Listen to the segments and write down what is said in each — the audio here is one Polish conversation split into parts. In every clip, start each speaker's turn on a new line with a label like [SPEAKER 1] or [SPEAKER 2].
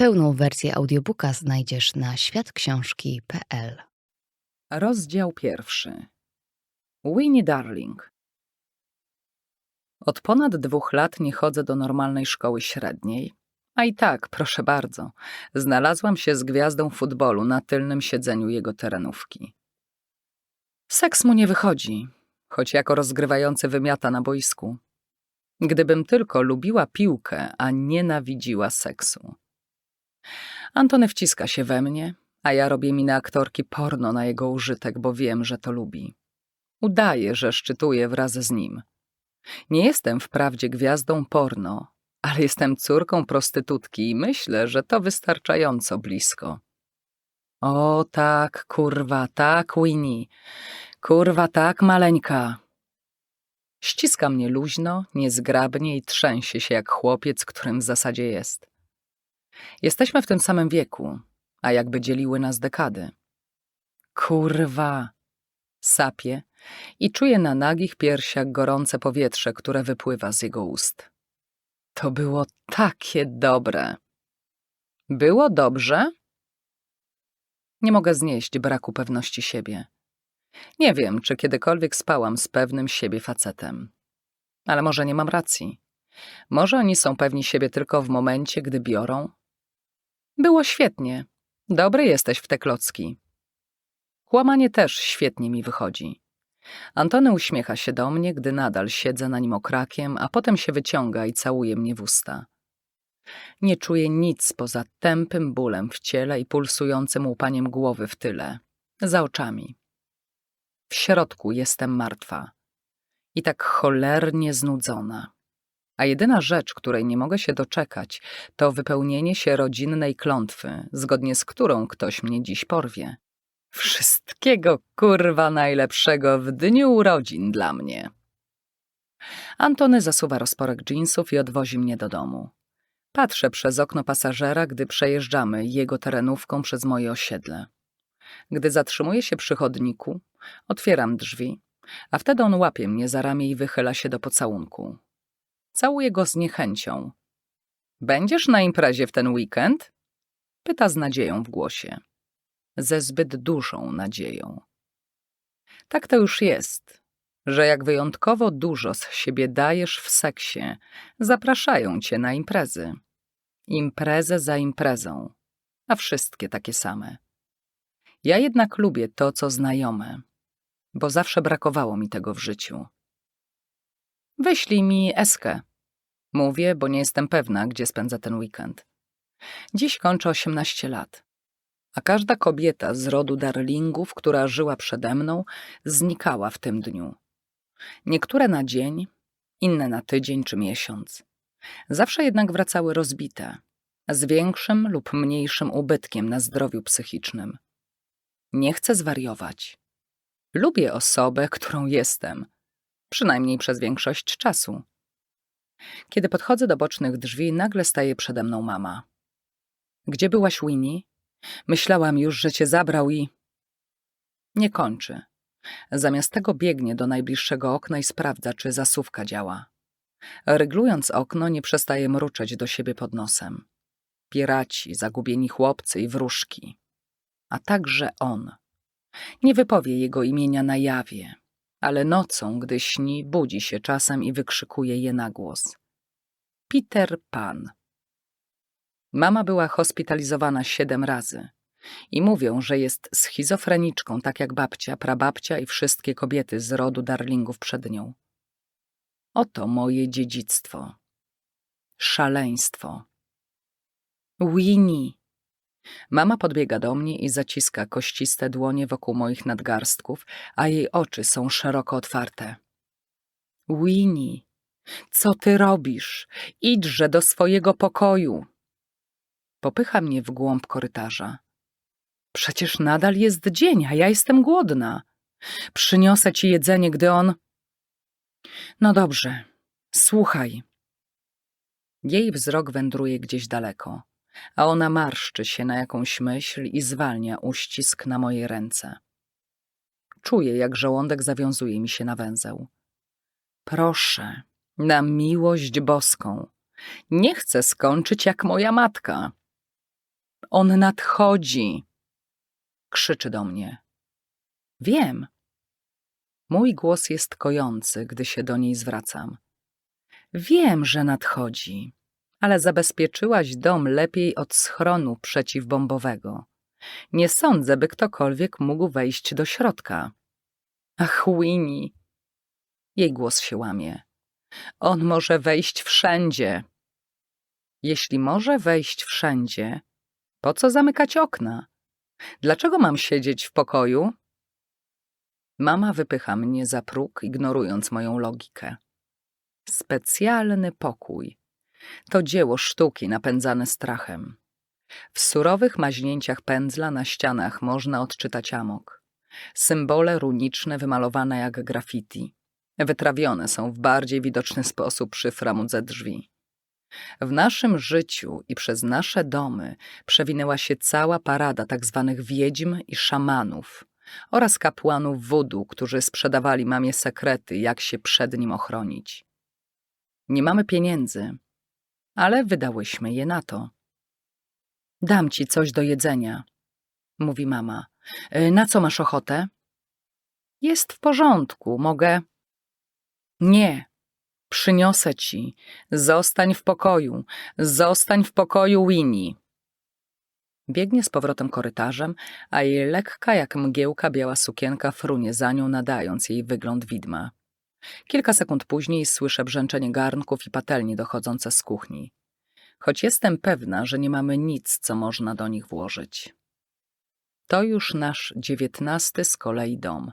[SPEAKER 1] Pełną wersję audiobooka znajdziesz na światksiążki.pl.
[SPEAKER 2] Rozdział pierwszy. Winnie Darling. Od ponad dwóch lat nie chodzę do normalnej szkoły średniej, a i tak, proszę bardzo, znalazłam się z gwiazdą futbolu na tylnym siedzeniu jego terenówki. Seks mu nie wychodzi, choć jako rozgrywający wymiata na boisku. Gdybym tylko lubiła piłkę, a nienawidziła seksu. Antony wciska się we mnie, a ja robię minę aktorki porno na jego użytek, bo wiem, że to lubi. Udaję, że szczytuję wraz z nim. Nie jestem wprawdzie gwiazdą porno, ale jestem córką prostytutki i myślę, że to wystarczająco blisko. O tak, kurwa, tak, Winnie. Kurwa, tak, maleńka. Ściska mnie luźno, niezgrabnie i trzęsie się jak chłopiec, którym w zasadzie jest. Jesteśmy w tym samym wieku, a jakby dzieliły nas dekady. Kurwa! Sapie i czuję na nagich piersiach gorące powietrze, które wypływa z jego ust. To było takie dobre. Było dobrze? Nie mogę znieść braku pewności siebie. Nie wiem, czy kiedykolwiek spałam z pewnym siebie facetem. Ale może nie mam racji. Może oni są pewni siebie tylko w momencie, gdy biorą? Było świetnie. Dobry jesteś w te klocki. Kłamanie też świetnie mi wychodzi. Antony uśmiecha się do mnie, gdy nadal siedzę na nim okrakiem, a potem się wyciąga i całuje mnie w usta. Nie czuję nic poza tępym bólem w ciele i pulsującym łupaniem głowy w tyle, za oczami. W środku jestem martwa i tak cholernie znudzona. A jedyna rzecz, której nie mogę się doczekać, to wypełnienie się rodzinnej klątwy, zgodnie z którą ktoś mnie dziś porwie. Wszystkiego kurwa najlepszego w dniu urodzin dla mnie. Antony zasuwa rozporek dżinsów i odwozi mnie do domu. Patrzę przez okno pasażera, gdy przejeżdżamy jego terenówką przez moje osiedle. Gdy zatrzymuję się przy chodniku, otwieram drzwi, a wtedy on łapie mnie za ramię i wychyla się do pocałunku. Całuję go z niechęcią. Będziesz na imprezie w ten weekend? Pyta z nadzieją w głosie. Ze zbyt dużą nadzieją. Tak to już jest, że jak wyjątkowo dużo z siebie dajesz w seksie, zapraszają cię na imprezy. Imprezę za imprezą, a wszystkie takie same. Ja jednak lubię to, co znajome, bo zawsze brakowało mi tego w życiu. Wyślij mi eskę. Mówię, bo nie jestem pewna, gdzie spędzę ten weekend. Dziś kończę 18 lat. A każda kobieta z rodu darlingów, która żyła przede mną, znikała w tym dniu. Niektóre na dzień, inne na tydzień czy miesiąc. Zawsze jednak wracały rozbite, z większym lub mniejszym ubytkiem na zdrowiu psychicznym. Nie chcę zwariować. Lubię osobę, którą jestem, przynajmniej przez większość czasu. Kiedy podchodzę do bocznych drzwi, nagle staje przede mną mama. Gdzie byłaś, Winnie? Myślałam już, że cię zabrał i... Nie kończy. Zamiast tego biegnie do najbliższego okna i sprawdza, czy zasówka działa. Ryglując okno, nie przestaje mruczeć do siebie pod nosem. Piraci, zagubieni chłopcy i wróżki. A także on. Nie wypowie jego imienia na jawie, ale nocą, gdy śni, budzi się czasem i wykrzykuje je na głos. Peter Pan. Mama była hospitalizowana siedem razy i mówią, że jest schizofreniczką, tak jak babcia, prababcia i wszystkie kobiety z rodu darlingów przed nią. Oto moje dziedzictwo. Szaleństwo. Winnie. Mama podbiega do mnie i zaciska kościste dłonie wokół moich nadgarstków, a jej oczy są szeroko otwarte. Winnie, co ty robisz? Idźże do swojego pokoju. Popycha mnie w głąb korytarza. Przecież nadal jest dzień, a ja jestem głodna. Przyniosę ci jedzenie, gdy on... No dobrze, słuchaj. Jej wzrok wędruje gdzieś daleko a ona marszczy się na jakąś myśl i zwalnia uścisk na moje ręce. Czuję, jak żołądek zawiązuje mi się na węzeł. Proszę, na miłość boską. Nie chcę skończyć jak moja matka. On nadchodzi! Krzyczy do mnie. Wiem. Mój głos jest kojący, gdy się do niej zwracam. Wiem, że nadchodzi, ale zabezpieczyłaś dom lepiej od schronu przeciwbombowego. Nie sądzę, by ktokolwiek mógł wejść do środka. Ach, Winnie! Jej głos się łamie. On może wejść wszędzie. Jeśli może wejść wszędzie, po co zamykać okna? Dlaczego mam siedzieć w pokoju? Mama wypycha mnie za próg, ignorując moją logikę. Specjalny pokój. To dzieło sztuki napędzane strachem. W surowych maźnięciach pędzla na ścianach można odczytać amok. Symbole runiczne wymalowane jak graffiti. Wytrawione są w bardziej widoczny sposób przy framudze drzwi. W naszym życiu i przez nasze domy przewinęła się cała parada tak zwanych wiedźm i szamanów oraz kapłanów wudu, którzy sprzedawali mamie sekrety, jak się przed nim ochronić. Nie mamy pieniędzy, ale wydałyśmy je na to. Dam ci coś do jedzenia, mówi mama. "Y, Na co masz ochotę? Jest w porządku, mogę. Nie, przyniosę ci. Zostań w pokoju, zostań w pokoju, Winnie. Biegnie z powrotem korytarzem, a jej lekka jak mgiełka biała sukienka frunie za nią, nadając jej wygląd widma. Kilka sekund później słyszę brzęczenie garnków i patelni dochodzące z kuchni. Choć jestem pewna, że nie mamy nic, co można do nich włożyć. To już nasz dziewiętnasty z kolei dom.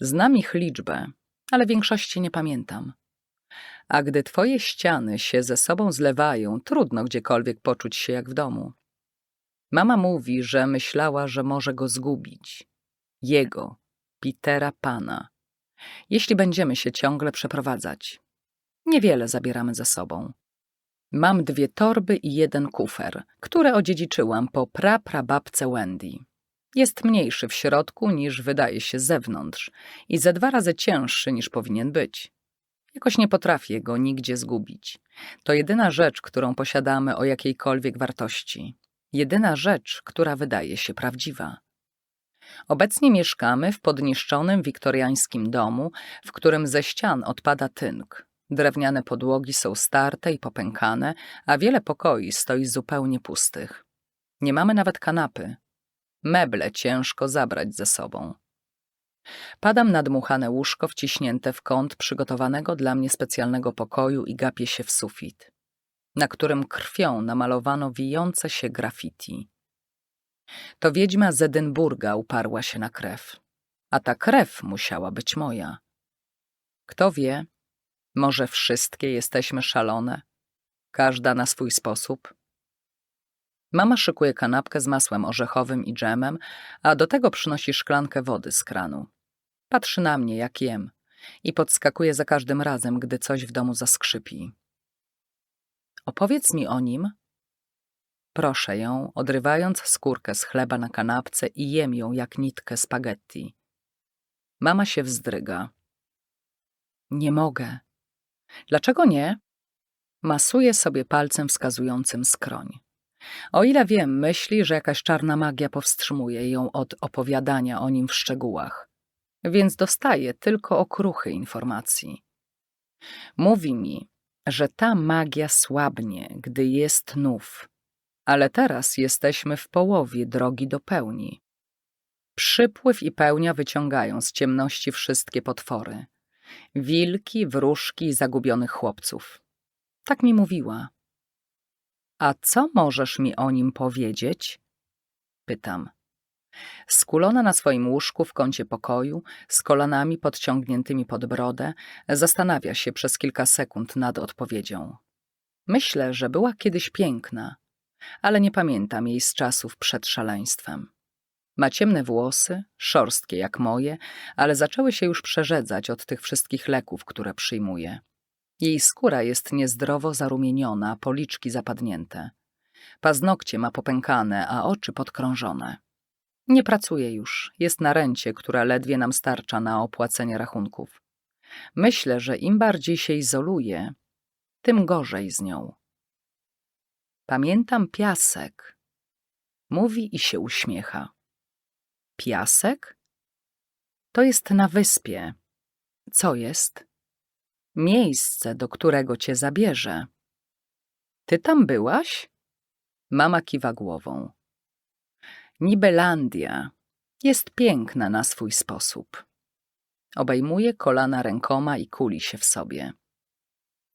[SPEAKER 2] Znam ich liczbę, ale większości nie pamiętam. A gdy twoje ściany się ze sobą zlewają, trudno gdziekolwiek poczuć się jak w domu. Mama mówi, że myślała, że może go zgubić. Jego, Petera Pana. Jeśli będziemy się ciągle przeprowadzać. Niewiele zabieramy ze sobą. Mam dwie torby i jeden kufer, które odziedziczyłam po praprababce Wendy. Jest mniejszy w środku niż wydaje się zewnątrz i ze dwa razy cięższy niż powinien być. Jakoś nie potrafię go nigdzie zgubić. To jedyna rzecz, którą posiadamy o jakiejkolwiek wartości. Jedyna rzecz, która wydaje się prawdziwa. Obecnie mieszkamy w podniszczonym wiktoriańskim domu, w którym ze ścian odpada tynk. Drewniane podłogi są starte i popękane, a wiele pokoi stoi zupełnie pustych. Nie mamy nawet kanapy. Meble ciężko zabrać ze sobą. Padam na dmuchane łóżko wciśnięte w kąt przygotowanego dla mnie specjalnego pokoju i gapię się w sufit, na którym krwią namalowano wijące się graffiti. To wiedźma z Edynburga uparła się na krew, a ta krew musiała być moja. Kto wie, może wszystkie jesteśmy szalone, każda na swój sposób. Mama szykuje kanapkę z masłem orzechowym i dżemem, a do tego przynosi szklankę wody z kranu. Patrzy na mnie, jak jem i podskakuje za każdym razem, gdy coś w domu zaskrzypi. Opowiedz mi o nim. Proszę ją, odrywając skórkę z chleba na kanapce i jem ją jak nitkę spaghetti. Mama się wzdryga. Nie mogę. Dlaczego nie? Masuje sobie palcem wskazującym skroń. O ile wiem, myśli, że jakaś czarna magia powstrzymuje ją od opowiadania o nim w szczegółach, więc dostaje tylko okruchy informacji. Mówi mi, że ta magia słabnie, gdy jest nów, ale teraz jesteśmy w połowie drogi do pełni. Przypływ i pełnia wyciągają z ciemności wszystkie potwory. Wilki, wróżki i zagubionych chłopców. Tak mi mówiła. A co możesz mi o nim powiedzieć? Pytam. Skulona na swoim łóżku w kącie pokoju, z kolanami podciągniętymi pod brodę, zastanawia się przez kilka sekund nad odpowiedzią. Myślę, że była kiedyś piękna, ale nie pamiętam jej z czasów przed szaleństwem. Ma ciemne włosy, szorstkie jak moje, ale zaczęły się już przerzedzać od tych wszystkich leków, które przyjmuje. Jej skóra jest niezdrowo zarumieniona, policzki zapadnięte. Paznokcie ma popękane, a oczy podkrążone. Nie pracuje już, jest na rencie, która ledwie nam starcza na opłacenie rachunków. Myślę, że im bardziej się izoluje, tym gorzej z nią. Pamiętam piasek, Mówi i się uśmiecha. Piasek? To jest na wyspie. Co jest? Miejsce, do którego cię zabierze. Ty tam byłaś? Mama kiwa głową. Nibelandia jest piękna na swój sposób. Obejmuje kolana rękoma i kuli się w sobie.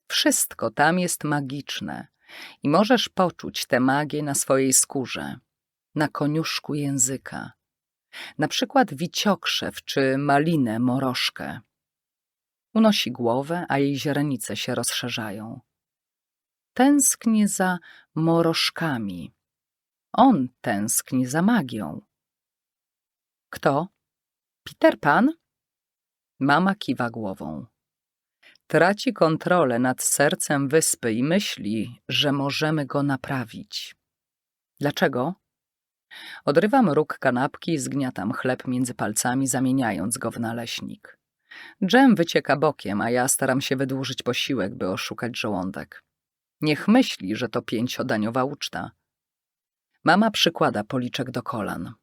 [SPEAKER 2] Wszystko tam jest magiczne i możesz poczuć tę magię na swojej skórze, na koniuszku języka, na przykład wiciokrzew czy malinę morożkę. Unosi głowę, a jej źrenice się rozszerzają. Tęskni za morożkami. On tęskni za magią. Kto? Peter Pan? Mama kiwa głową. Traci kontrolę nad sercem wyspy i myśli, że możemy go naprawić. Dlaczego? Odrywam róg kanapki zgniatam chleb między palcami, zamieniając go w naleśnik. Dżem wycieka bokiem, a ja staram się wydłużyć posiłek, by oszukać żołądek. Niech myśli, że to pięciodaniowa uczta. Mama przykłada policzek do kolan.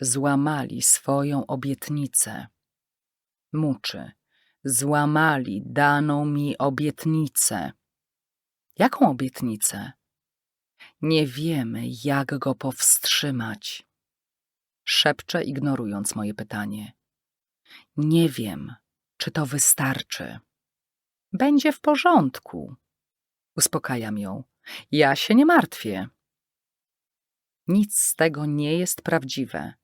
[SPEAKER 2] Złamali swoją obietnicę. Muczy. Złamali daną mi obietnicę. Jaką obietnicę? Nie wiemy, jak go powstrzymać. Szepczę, ignorując moje pytanie. Nie wiem, czy to wystarczy. Będzie w porządku. Uspokajam ją. Ja się nie martwię. Nic z tego nie jest prawdziwe.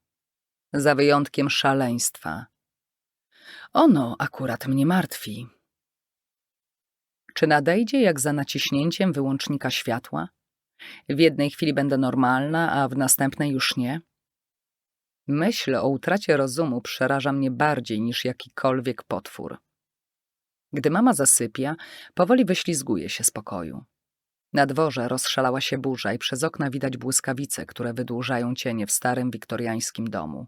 [SPEAKER 2] Za wyjątkiem szaleństwa. Ono akurat mnie martwi. Czy nadejdzie jak za naciśnięciem wyłącznika światła? W jednej chwili będę normalna, a w następnej już nie? Myśl o utracie rozumu przeraża mnie bardziej niż jakikolwiek potwór. Gdy mama zasypia, powoli wyślizguje się z pokoju. Na dworze rozszalała się burza i przez okna widać błyskawice, które wydłużają cienie w starym wiktoriańskim domu.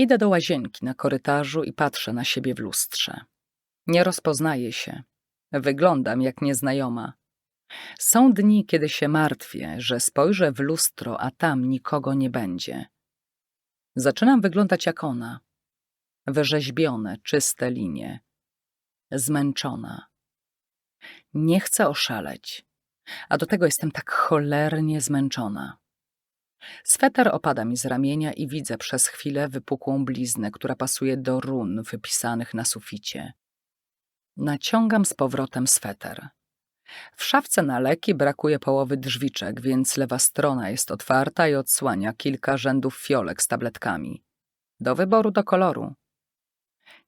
[SPEAKER 2] Idę do łazienki na korytarzu i patrzę na siebie w lustrze. Nie rozpoznaję się. Wyglądam jak nieznajoma. Są dni, kiedy się martwię, że spojrzę w lustro, a tam nikogo nie będzie. Zaczynam wyglądać jak ona. Wyrzeźbione, czyste linie. Zmęczona. Nie chcę oszaleć, a do tego jestem tak cholernie zmęczona. Sweter opada mi z ramienia i widzę przez chwilę wypukłą bliznę, która pasuje do run wypisanych na suficie. Naciągam z powrotem sweter. W szafce na leki brakuje połowy drzwiczek, więc lewa strona jest otwarta i odsłania kilka rzędów fiolek z tabletkami. Do wyboru do koloru.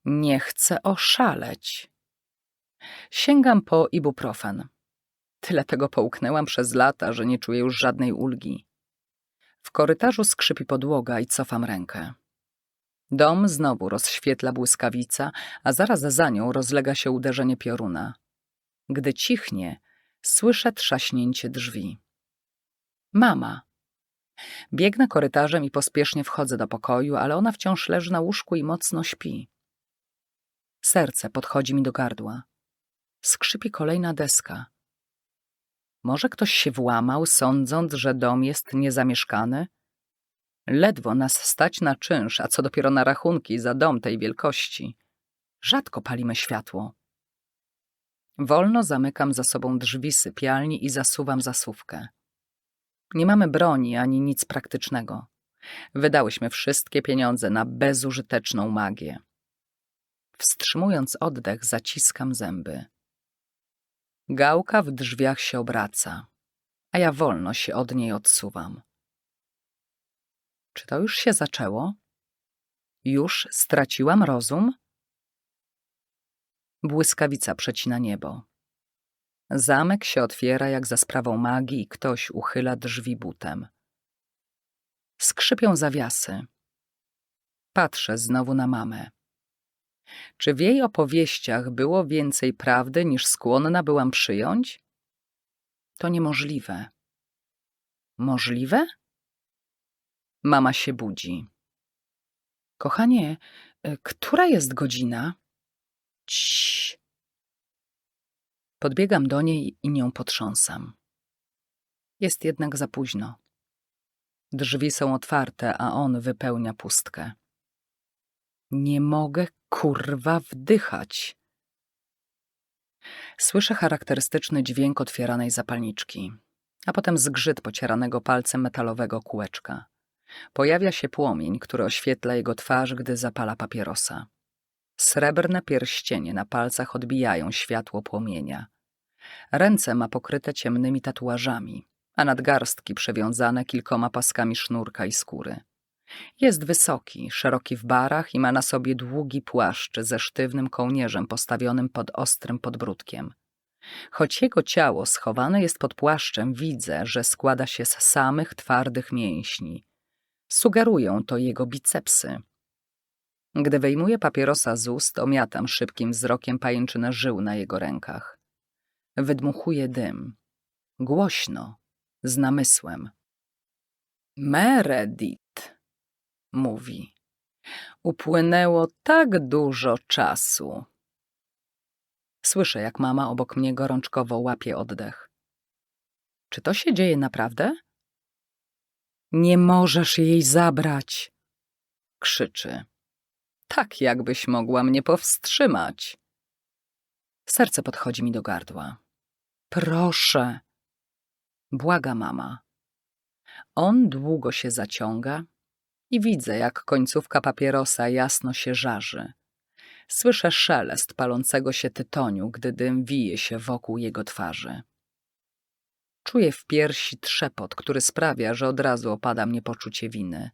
[SPEAKER 2] Nie chcę oszaleć. Sięgam po ibuprofen. Tyle tego połknęłam przez lata, że nie czuję już żadnej ulgi. W korytarzu skrzypi podłoga i cofam rękę. Dom znowu rozświetla błyskawica, a zaraz za nią rozlega się uderzenie pioruna. Gdy cichnie, słyszę trzaśnięcie drzwi. Mama. Biegnę korytarzem i pospiesznie wchodzę do pokoju, ale ona wciąż leży na łóżku i mocno śpi. Serce podchodzi mi do gardła. Skrzypi kolejna deska. Może ktoś się włamał, sądząc, że dom jest niezamieszkany? Ledwo nas stać na czynsz, a co dopiero na rachunki za dom tej wielkości. Rzadko palimy światło. Wolno zamykam za sobą drzwi sypialni i zasuwam zasuwkę. Nie mamy broni ani nic praktycznego. Wydałyśmy wszystkie pieniądze na bezużyteczną magię. Wstrzymując oddech, zaciskam zęby. Gałka w drzwiach się obraca, a ja wolno się od niej odsuwam. Czy to już się zaczęło? Już straciłam rozum? Błyskawica przecina niebo. Zamek się otwiera jak za sprawą magii i ktoś uchyla drzwi butem. Skrzypią zawiasy. Patrzę znowu na mamę. Czy w jej opowieściach było więcej prawdy, niż skłonna byłam przyjąć? To niemożliwe. Możliwe? Mama się budzi. Kochanie, y, która jest godzina? Cii. Podbiegam do niej i nią potrząsam. Jest jednak za późno. Drzwi są otwarte, a on wypełnia pustkę. Nie mogę, kurwa, wdychać. Słyszę charakterystyczny dźwięk otwieranej zapalniczki, a potem zgrzyt pocieranego palcem metalowego kółeczka. Pojawia się płomień, który oświetla jego twarz, gdy zapala papierosa. Srebrne pierścienie na palcach odbijają światło płomienia. Ręce ma pokryte ciemnymi tatuażami, a nadgarstki przewiązane kilkoma paskami sznurka i skóry. Jest wysoki, szeroki w barach i ma na sobie długi płaszcz ze sztywnym kołnierzem postawionym pod ostrym podbródkiem. Choć jego ciało schowane jest pod płaszczem, widzę, że składa się z samych twardych mięśni. Sugerują to jego bicepsy. Gdy wyjmuję papierosa z ust, omiatam szybkim wzrokiem pajęczynę żył na jego rękach. Wydmuchuję dym. Głośno, z namysłem. Meredith, mówi. Upłynęło tak dużo czasu. Słyszę, jak mama obok mnie gorączkowo łapie oddech. Czy to się dzieje naprawdę? Nie możesz jej zabrać, krzyczy. Tak, jakbyś mogła mnie powstrzymać. Serce podchodzi mi do gardła. Proszę, błaga mama. On długo się zaciąga i widzę, jak końcówka papierosa jasno się żarzy. Słyszę szelest palącego się tytoniu, gdy dym wije się wokół jego twarzy. Czuję w piersi trzepot, który sprawia, że od razu opada mnie poczucie winy.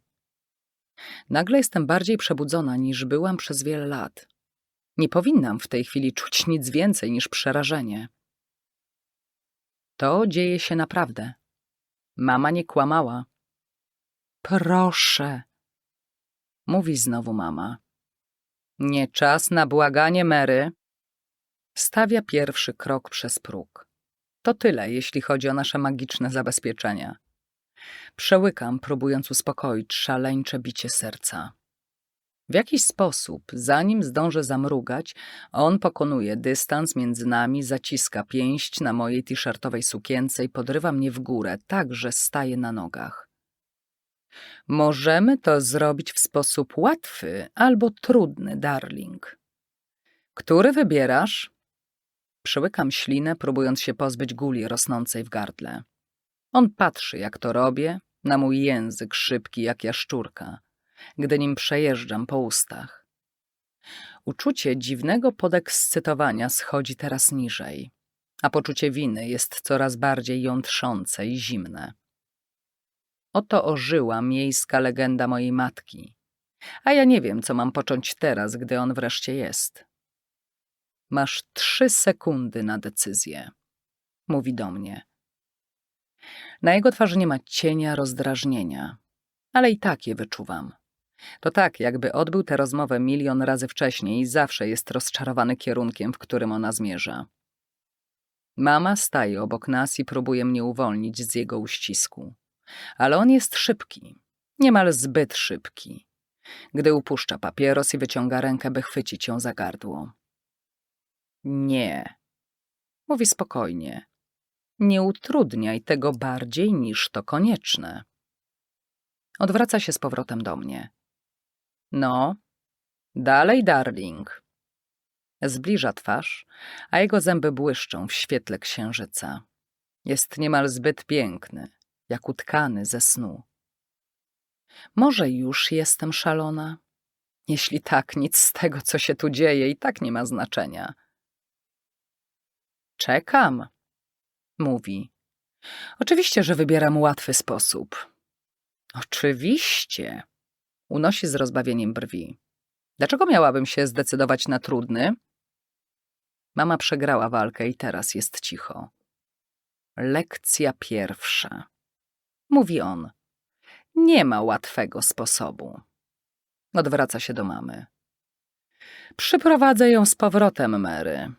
[SPEAKER 2] Nagle jestem bardziej przebudzona niż byłam przez wiele lat. Nie powinnam w tej chwili czuć nic więcej niż przerażenie. To dzieje się naprawdę. Mama nie kłamała. Proszę, mówi znowu mama. Nie czas na błaganie Mary. Stawia pierwszy krok przez próg. To tyle, jeśli chodzi o nasze magiczne zabezpieczenia. Przełykam, próbując uspokoić szaleńcze bicie serca. W jakiś sposób, zanim zdążę zamrugać, on pokonuje dystans między nami, zaciska pięść na mojej t-shirtowej sukience i podrywa mnie w górę, tak że staję na nogach. Możemy to zrobić w sposób łatwy albo trudny, darling. Który wybierasz? Przełykam ślinę, próbując się pozbyć guli rosnącej w gardle. On patrzy, jak to robię, na mój język szybki jak jaszczurka, gdy nim przejeżdżam po ustach. Uczucie dziwnego podekscytowania schodzi teraz niżej, a poczucie winy jest coraz bardziej jątrzące i zimne. Oto ożyła miejska legenda mojej matki, a ja nie wiem, co mam począć teraz, gdy on wreszcie jest. Masz trzy sekundy na decyzję, mówi do mnie. Na jego twarzy nie ma cienia rozdrażnienia, ale i tak je wyczuwam. To tak, jakby odbył tę rozmowę milion razy wcześniej i zawsze jest rozczarowany kierunkiem, w którym ona zmierza. Mama staje obok nas i próbuje mnie uwolnić z jego uścisku. Ale on jest szybki, niemal zbyt szybki, gdy upuszcza papieros i wyciąga rękę, by chwycić ją za gardło. Nie, mówi spokojnie. Nie utrudniaj tego bardziej niż to konieczne. Odwraca się z powrotem do mnie. No, dalej, darling. Zbliża twarz, a jego zęby błyszczą w świetle księżyca. Jest niemal zbyt piękny, jak utkany ze snu. Może już jestem szalona? Jeśli tak, nic z tego, co się tu dzieje, i tak nie ma znaczenia. Czekam, mówi. Oczywiście, że wybieram łatwy sposób. Oczywiście, unosi z rozbawieniem brwi. Dlaczego miałabym się zdecydować na trudny? Mama przegrała walkę i teraz jest cicho. Lekcja pierwsza. Mówi on. Nie ma łatwego sposobu. Odwraca się do mamy. Przyprowadzę ją z powrotem, Mary.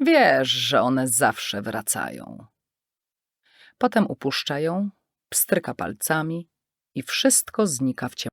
[SPEAKER 2] Wiesz, że one zawsze wracają. Potem upuszcza ją, pstryka palcami i wszystko znika w ciemności.